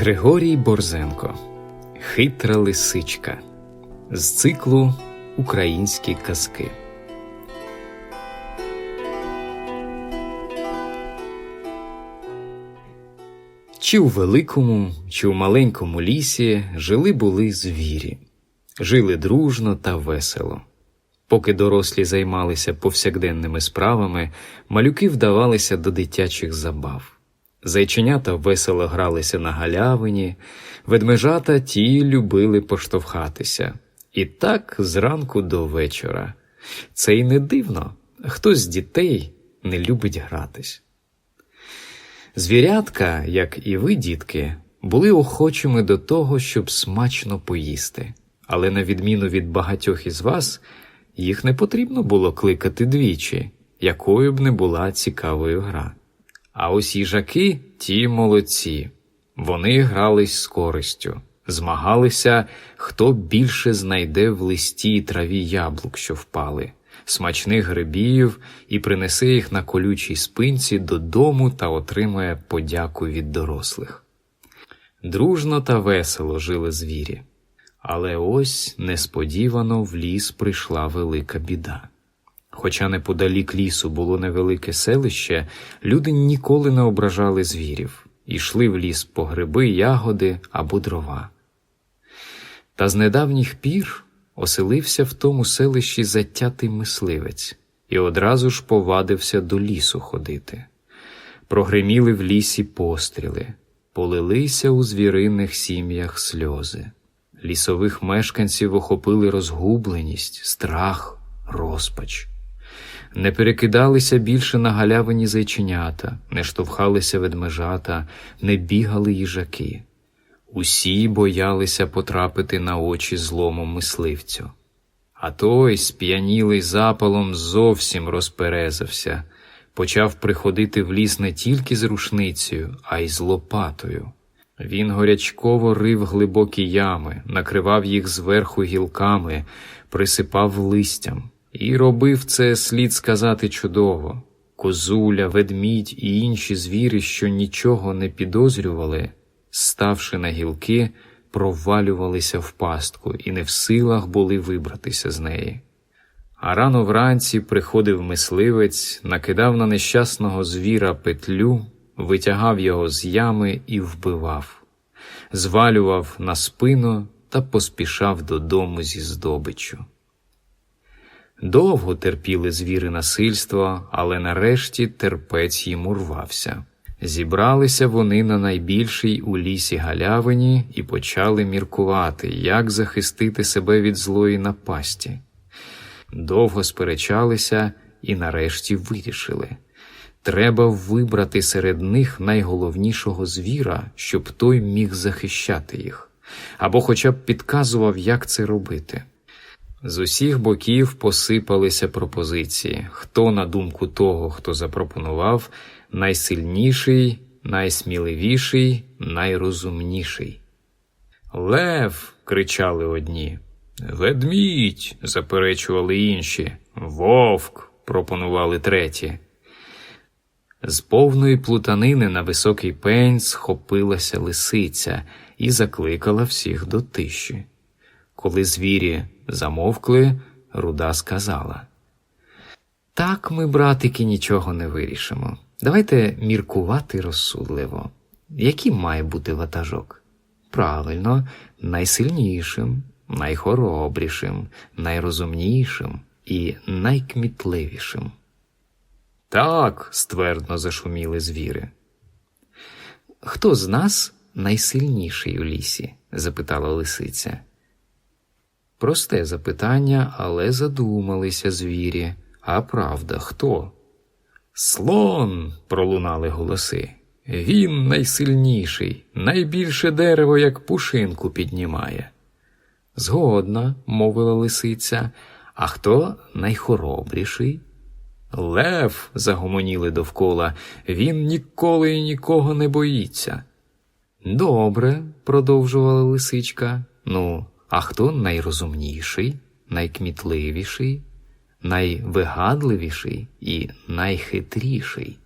Григорій Борзенко Хитра лисичка з циклу Українські казки. Чи у великому, чи у маленькому лісі жили були звірі, жили дружно та весело. Поки дорослі займалися повсякденними справами, малюки вдавалися до дитячих забав. Зайченята весело гралися на галявині, ведмежата ті любили поштовхатися. І так зранку до вечора. Це й не дивно, хтось з дітей не любить гратись. Звірятка, як і ви, дітки, були охочими до того, щоб смачно поїсти, але на відміну від багатьох із вас, їх не потрібно було кликати двічі, якою б не була цікавою гра. А ось їжаки ті молодці. Вони грались з користю, змагалися, хто більше знайде в листі й траві яблук, що впали, смачних грибів і принесе їх на колючій спинці додому та отримає подяку від дорослих. Дружно та весело жили звірі. Але ось несподівано в ліс прийшла велика біда. Хоча неподалік лісу було невелике селище, люди ніколи не ображали звірів, йшли в ліс по гриби, ягоди або дрова. Та з недавніх пір оселився в тому селищі затятий мисливець і одразу ж повадився до лісу ходити. Прогриміли в лісі постріли, полилися у звіриних сім'ях сльози. Лісових мешканців охопили розгубленість, страх, розпач. Не перекидалися більше на галявині зайченята, не штовхалися ведмежата, не бігали їжаки. Усі боялися потрапити на очі злому мисливцю. А той, сп'янілий запалом, зовсім розперезався, почав приходити в ліс не тільки з рушницею, а й з лопатою. Він горячково рив глибокі ями, накривав їх зверху гілками, присипав листям. І робив це, слід сказати, чудово. Козуля, ведмідь і інші звірі, що нічого не підозрювали, ставши на гілки, провалювалися в пастку і не в силах були вибратися з неї. А рано вранці приходив мисливець, накидав на нещасного звіра петлю, витягав його з ями і вбивав, звалював на спину та поспішав додому зі здобиччю. Довго терпіли звіри насильство, але нарешті терпець їм урвався. Зібралися вони на найбільшій у лісі галявині і почали міркувати, як захистити себе від злої напасті. Довго сперечалися і нарешті вирішили треба вибрати серед них найголовнішого звіра, щоб той міг захищати їх, або хоча б підказував, як це робити. З усіх боків посипалися пропозиції, хто, на думку того, хто запропонував, найсильніший, найсміливіший, найрозумніший. Лев. кричали одні. Ведмідь. заперечували інші. Вовк. пропонували треті. З повної плутанини на високий пень схопилася лисиця і закликала всіх до тиші. Коли звірі замовкли, руда сказала: Так ми, братики, нічого не вирішимо. Давайте міркувати розсудливо. Яким має бути ватажок? Правильно, найсильнішим, найхоробрішим, найрозумнішим і найкмітливішим. Так, ствердно зашуміли звіри. Хто з нас найсильніший у лісі? запитала лисиця. Просте запитання, але задумалися звірі. А правда, хто? Слон. пролунали голоси. Він найсильніший, найбільше дерево, як пушинку піднімає. Згодна, мовила лисиця, а хто найхоробріший? Лев, загомоніли довкола, він ніколи і нікого не боїться. Добре, продовжувала лисичка. Ну, а хто найрозумніший, найкмітливіший, найвигадливіший і найхитріший?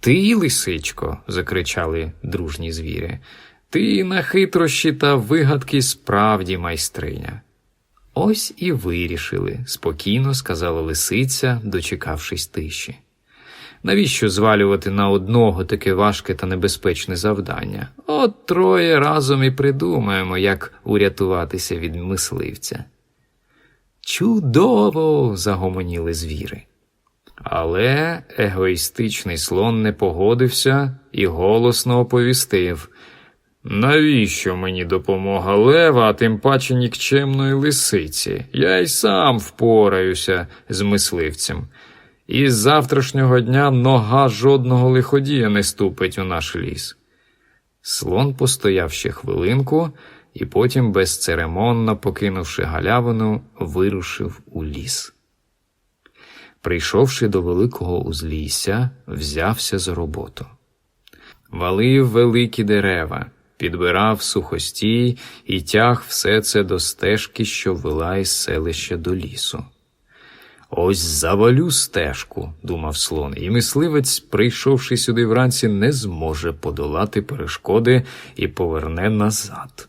Ти, лисичко, закричали дружні звірі, ти на хитрощі та вигадки справді майстриня. Ось і вирішили, спокійно сказала лисиця, дочекавшись тиші. Навіщо звалювати на одного таке важке та небезпечне завдання? От троє разом і придумаємо, як урятуватися від мисливця. Чудово! загомоніли звіри. Але егоїстичний слон не погодився і голосно оповістив. Навіщо мені допомога лева, а тим паче нікчемної лисиці? Я й сам впораюся з мисливцем. І з завтрашнього дня нога жодного лиходія не ступить у наш ліс. Слон постояв ще хвилинку і потім, безцеремонно покинувши галявину, вирушив у ліс. Прийшовши до великого узлісся, взявся за роботу. Валив великі дерева, підбирав сухостій і тяг все це до стежки, що вела із селища до лісу. Ось завалю стежку, думав слон, і мисливець, прийшовши сюди вранці, не зможе подолати перешкоди і поверне назад.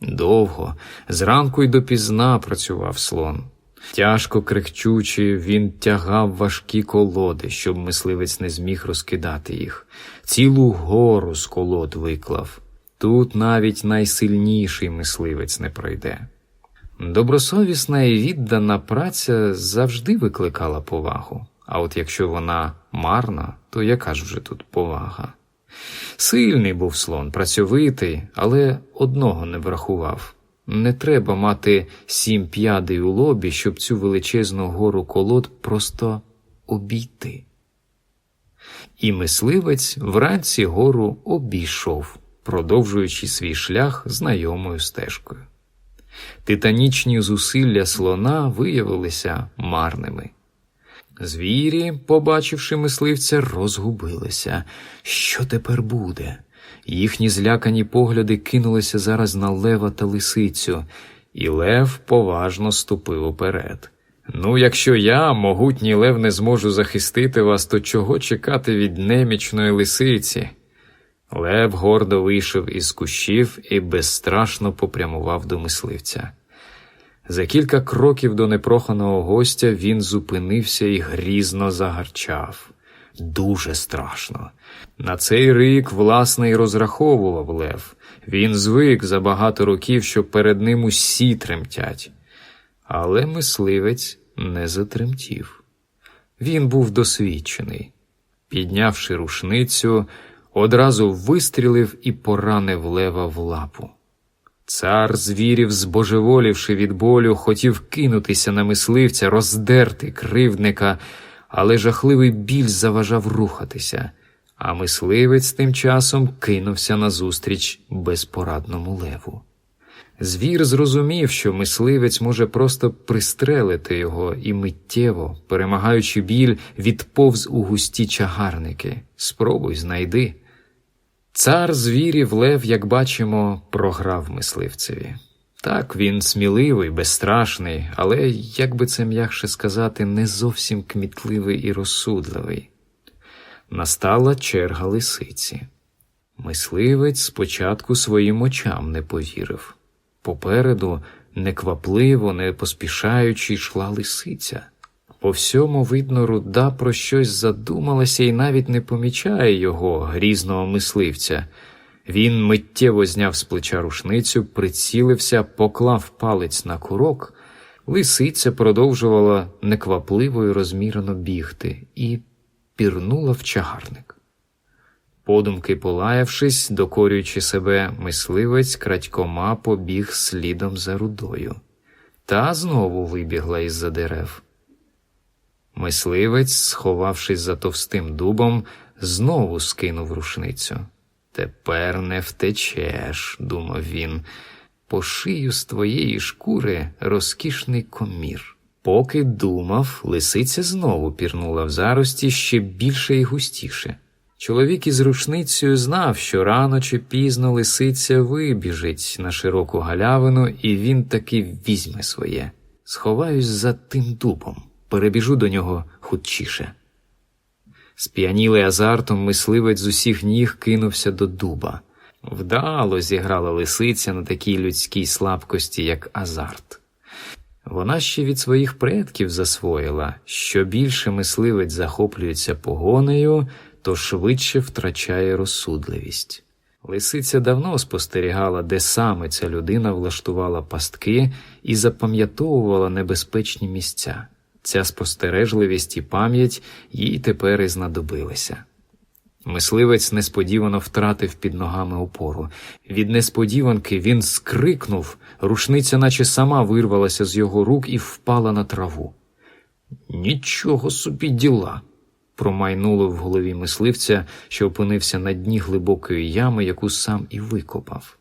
Довго, зранку й допізна працював слон. Тяжко крихчучи, він тягав важкі колоди, щоб мисливець не зміг розкидати їх. Цілу гору з колод виклав. Тут навіть найсильніший мисливець не пройде. Добросовісна і віддана праця завжди викликала повагу, а от якщо вона марна, то яка ж вже тут повага? Сильний був слон, працьовитий, але одного не врахував. Не треба мати сім п'ядей у лобі, щоб цю величезну гору колод просто обійти. І мисливець вранці гору обійшов, продовжуючи свій шлях знайомою стежкою. Титанічні зусилля слона виявилися марними. Звірі, побачивши мисливця, розгубилися. Що тепер буде? Їхні злякані погляди кинулися зараз на лева та лисицю, і Лев поважно ступив уперед. Ну, якщо я, могутній Лев, не зможу захистити вас, то чого чекати від немічної лисиці? Лев гордо вийшов із кущів і безстрашно попрямував до мисливця. За кілька кроків до непроханого гостя він зупинився і грізно загарчав. Дуже страшно. На цей рик, власне, й розраховував Лев. Він звик за багато років, що перед ним усі тремтять. Але мисливець не затремтів. Він був досвідчений. Піднявши рушницю, одразу вистрілив і поранив лева в лапу. Цар звірів, збожеволівши від болю, хотів кинутися на мисливця, роздерти кривдника, але жахливий біль заважав рухатися, а мисливець тим часом кинувся назустріч безпорадному леву. Звір зрозумів, що мисливець може просто пристрелити його і миттєво, перемагаючи біль, відповз у густі чагарники. Спробуй знайди. Цар звірів Лев, як бачимо, програв мисливцеві. Так, він сміливий, безстрашний, але, як би це м'якше сказати, не зовсім кмітливий і розсудливий. Настала черга лисиці. Мисливець спочатку своїм очам не повірив. Попереду, неквапливо, не поспішаючи, йшла лисиця. По всьому, видно, руда про щось задумалася і навіть не помічає його, грізного мисливця. Він миттєво зняв з плеча рушницю, прицілився, поклав палець на курок. Лисиця продовжувала неквапливо і розмірено бігти і пірнула в чагарник. Подумки полаявшись, докорюючи себе, мисливець крадькома побіг слідом за рудою, та знову вибігла із за дерев. Мисливець, сховавшись за товстим дубом, знову скинув рушницю. Тепер не втечеш, думав він, по шию з твоєї шкури розкішний комір. Поки думав, лисиця знову пірнула в зарості ще більше і густіше. Чоловік із рушницею знав, що рано чи пізно лисиця вибіжить на широку галявину, і він таки візьме своє. Сховаюсь за тим дубом, перебіжу до нього хутчіше. Сп'янілий азартом мисливець з усіх ніг кинувся до дуба. Вдало зіграла лисиця на такій людській слабкості, як азарт. Вона ще від своїх предків засвоїла, що більше мисливець захоплюється погонею, то швидше втрачає розсудливість. Лисиця давно спостерігала, де саме ця людина влаштувала пастки і запам'ятовувала небезпечні місця. Ця спостережливість і пам'ять їй тепер і знадобилися. Мисливець несподівано втратив під ногами опору. Від несподіванки він скрикнув, рушниця, наче сама вирвалася з його рук і впала на траву. Нічого собі діла. промайнуло в голові мисливця, що опинився на дні глибокої ями, яку сам і викопав.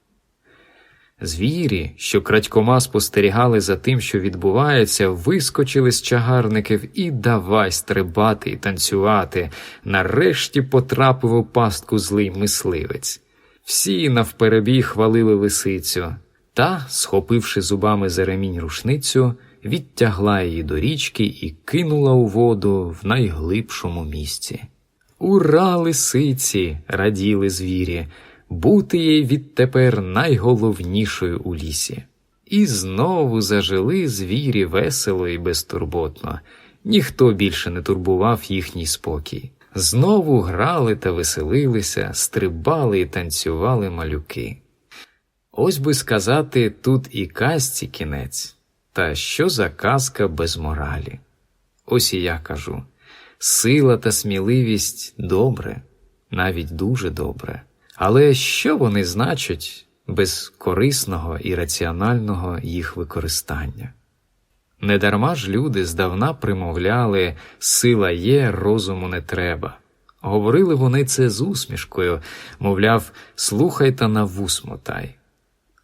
Звірі, що крадькома спостерігали за тим, що відбувається, вискочили з чагарників і давай стрибати і танцювати. Нарешті потрапив у пастку злий мисливець. Всі навперебій хвалили лисицю, та, схопивши зубами за ремінь рушницю, відтягла її до річки і кинула у воду в найглибшому місці. Ура, лисиці! раділи звірі бути їй відтепер найголовнішою у лісі. І знову зажили звірі весело і безтурботно, ніхто більше не турбував їхній спокій. Знову грали та веселилися, стрибали і танцювали малюки. Ось би сказати, тут і казці кінець, та що за казка без моралі? Ось і я кажу сила та сміливість добре, навіть дуже добре. Але що вони значать без корисного і раціонального їх використання? Недарма ж люди здавна примовляли сила є, розуму не треба. Говорили вони це з усмішкою, мовляв, слухай та на вус мотай.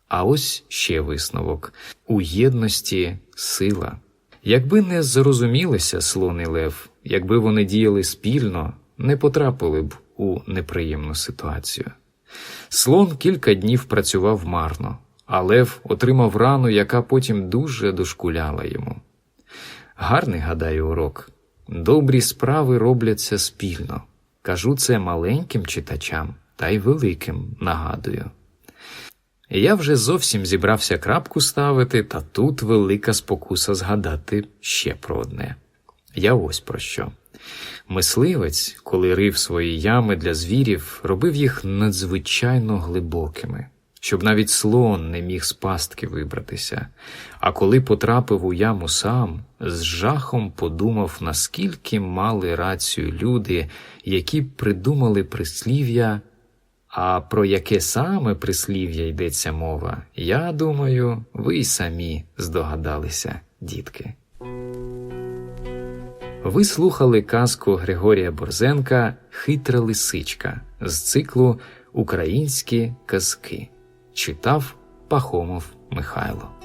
А ось ще висновок у єдності сила. Якби не зрозумілися слон і лев, якби вони діяли спільно, не потрапили б у неприємну ситуацію. Слон кілька днів працював марно, а Лев отримав рану, яка потім дуже дошкуляла йому. Гарний, гадаю, урок. Добрі справи робляться спільно. Кажу це маленьким читачам та й великим нагадую. Я вже зовсім зібрався крапку ставити, та тут велика спокуса згадати ще про одне. Я ось про що. Мисливець, коли рив свої ями для звірів, робив їх надзвичайно глибокими, щоб навіть слон не міг з пастки вибратися. А коли потрапив у яму сам, з жахом подумав, наскільки мали рацію люди, які придумали прислів'я. А про яке саме прислів'я йдеться мова, я думаю, ви й самі здогадалися, дітки. Ви слухали казку Григорія Борзенка Хитра лисичка з циклу Українські казки. Читав Пахомов Михайло.